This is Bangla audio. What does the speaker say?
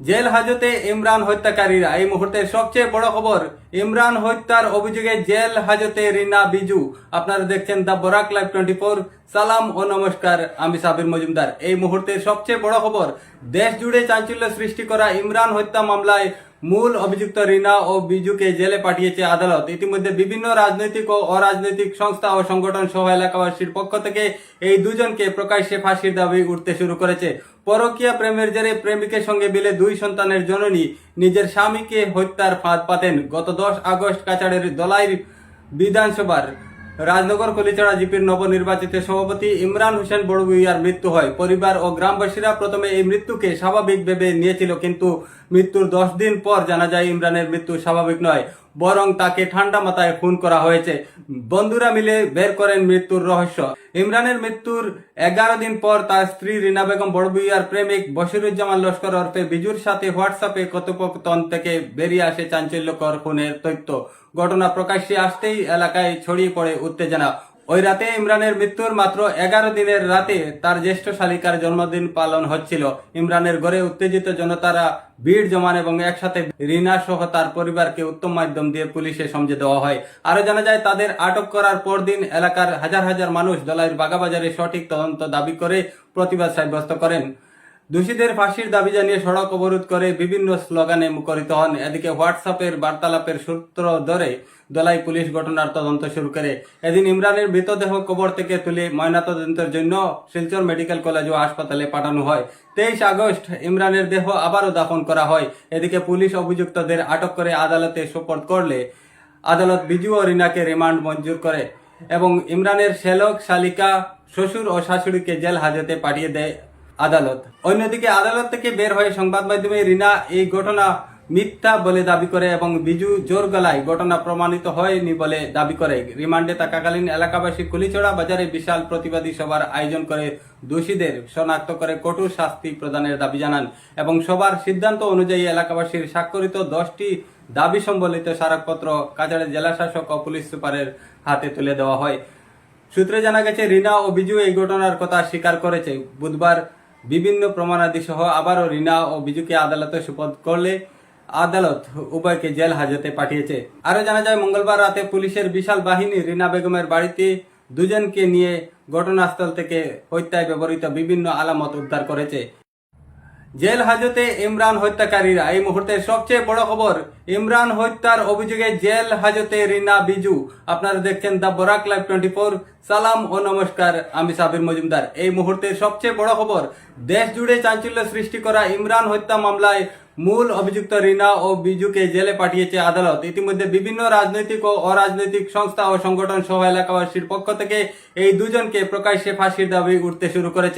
জেল হাজতে ইমরান হত্যাকারীরা। এই মুহূর্তে সবচেয়ে বড় খবর, ইমরান হত্যার অভিযোগে জেল হাজতে রিনা বিজু। আপনারা দেখছেন the Barak live twenty four. সালাম ও নমস্কার, আমি সাবির মজুমদার। এই মুহূর্তে সবচেয়ে বড় খবর দেশ জুড়ে চাঞ্চল্য সৃষ্টি করা ইমরান হত্যা মামলায় মূল অভিযুক্ত রিনা ও বিজুকে জেলে পাঠিয়েছে আদালত। ইতিমধ্যে বিভিন্ন রাজনৈতিক ও অরাজনৈতিক সংস্থা ও সংগঠন সহ এলাকাবাসীর পক্ষ থেকে এই দুজনকে প্রকাশ্যে ফাঁসির দাবি উঠতে শুরু করেছে। পরকীয়া প্রেমের জেরে প্রেমিকের সঙ্গে বিলে দুই সন্তানের জননী নিজের স্বামীকে হত্যার ফাঁদ পাতেন। গত দশ আগস্ট কাছাড়ের দলাই বিধানসভার রাজনগর, কলিচাড়া জিপির নবনির্বাচিত সভাপতি ইমরান হোসেন বড়ভুইয়ার মৃত্যু হয়। পরিবার ও গ্রামবাসীরা প্রথমে এই মৃত্যুকে স্বাভাবিক ভেবে নিয়েছিল, কিন্তু মৃত্যুর দশ দিন পর জানা যায় ইমরানের মৃত্যু স্বাভাবিক নয়, বরং তাকে ঠান্ডা মাথায় খুন করা হয়েছে। বন্ধুরা মিলে বের করেন মৃত্যুর রহস্য। ইমরানের মৃত্যুর এগারো দিন পর তার স্ত্রী রিনা বেগম বড়ভুইয়ার প্রেমিক বশিরুজ্জামান লস্কর অর্থে বিজুর সাথে হোয়াটসঅ্যাপে কথোপকথন থেকে বেরিয়ে আসে চাঞ্চল্যকর খুনের তথ্য। ঘটনা প্রকাশ্যে আসতেই এলাকায় ছড়িয়ে পড়ে উত্তেজনা। ওই রাতে ইমরানের মৃত্যুর মাত্র এগারো দিনের রাতে তার জ্যেষ্ঠ শালিকার জন্মদিন পালন হচ্ছিল। ইমরানের গড়ে উত্তেজিত জনতারা ভিড় জমান এবং একসাথে রিনা সহ তার পরিবারকে উত্তম মাধ্যম দিয়ে পুলিশে সমঝে দেওয়া হয়। আরও জানা যায়, তাদের আটক করার পরদিন এলাকার হাজার হাজার মানুষ দলাইয়ের বাগাবাজারে সঠিক তদন্ত দাবি করে প্রতিবাদ সাব্যস্ত করেন। দোষীদের ফাঁসির দাবি জানিয়ে সড়ক অবরোধ করে বিভিন্ন স্লোগানে মুখরিত হন। এদিকে হোয়াটসঅ্যাপের বার্তালাপের সূত্র ধরে দলাই পুলিশ ঘটনার তদন্ত শুরু করে। এদিন ইমরানের মৃতদেহ কবর থেকে তুলে ময়নাতদন্তের জন্য শিলচর মেডিকেল কলেজ ও হাসপাতালে পাঠানো হয়। তেইশ আগস্ট ইমরানের দেহ আবারও দাফন করা হয়। এদিকে পুলিশ অভিযুক্তদের আটক করে আদালতে সোপর্দ করলে আদালত বিজু ও রিনাকে রিমান্ড মঞ্জুর করে এবং ইমরানের শ্যালক, শালিকা, শ্বশুর ও শাশুড়িকে জেল হাজতে পাঠিয়ে দেয়। আদালত। অন্যদিকে আদালত থেকে বের হয়ে সংবাদ মাধ্যমে রিনা এই ঘটনা মিথ্যা বলে দাবি করে এবং বিজু জোর গলায় ঘটনা প্রমাণিত হয়নি বলে দাবি করে। রিমান্ডে থাকাকালীন এলাকাবাসী কুলিচড়া বাজারে বিশাল প্রতিবাদী সভার আয়োজন করে দোষীদের শনাক্ত করে কঠোর শাস্তি প্রদানের দাবি জানান এবং সবার সিদ্ধান্ত অনুযায়ী এলাকাবাসীর স্বাক্ষরিত দশটি দাবি সম্বলিত স্মারকপত্র কাছাড়ের জেলাশাসক ও পুলিশ সুপারের হাতে তুলে দেওয়া হয়। সূত্রে জানা গেছে, রিনা ও বিজু এই ঘটনার কথা স্বীকার করেছে। বুধবার বিভিন্ন প্রমাণাদি সহ আবারও রিনা ও বিজুকে আদালতে সুপদ করলে আদালত উভয়কে জেল হাজতে পাঠিয়েছে। আরও জানা যায়, মঙ্গলবার রাতে পুলিশের বিশাল বাহিনী রিনা বেগমের বাড়িতে দুজনকে নিয়ে ঘটনাস্থল থেকে হত্যায় ব্যবহৃত বিভিন্ন আলামত উদ্ধার করেছে। জেল হাজতে ইমরান হত্যাকারীরা। এই মুহূর্তের সবচেয়ে বড় খবর, ইমরান হত্যার অভিযোগে জেল হাজতে রিনা বিজু। আপনারা দেখছেন the Barak live twenty four. সালাম ও নমস্কার, আমি সাবির মজুমদার। এই মুহূর্তের সবচেয়ে বড় খবর দেশ জুড়ে চাঞ্চল্য সৃষ্টি করা ইমরান হত্যা মামলায় মূল অভিযুক্ত রিনা ও বিজুকে জেলে পাঠিয়েছে আদালত। ইতিমধ্যে বিভিন্ন রাজনৈতিক ও অরাজনৈতিক সংস্থা ও সংগঠন সহ এলাকাবাসীর পক্ষ থেকে এই দুজনকে প্রকাশ্যে ফাঁসির দাবি উঠতে শুরু করেছে।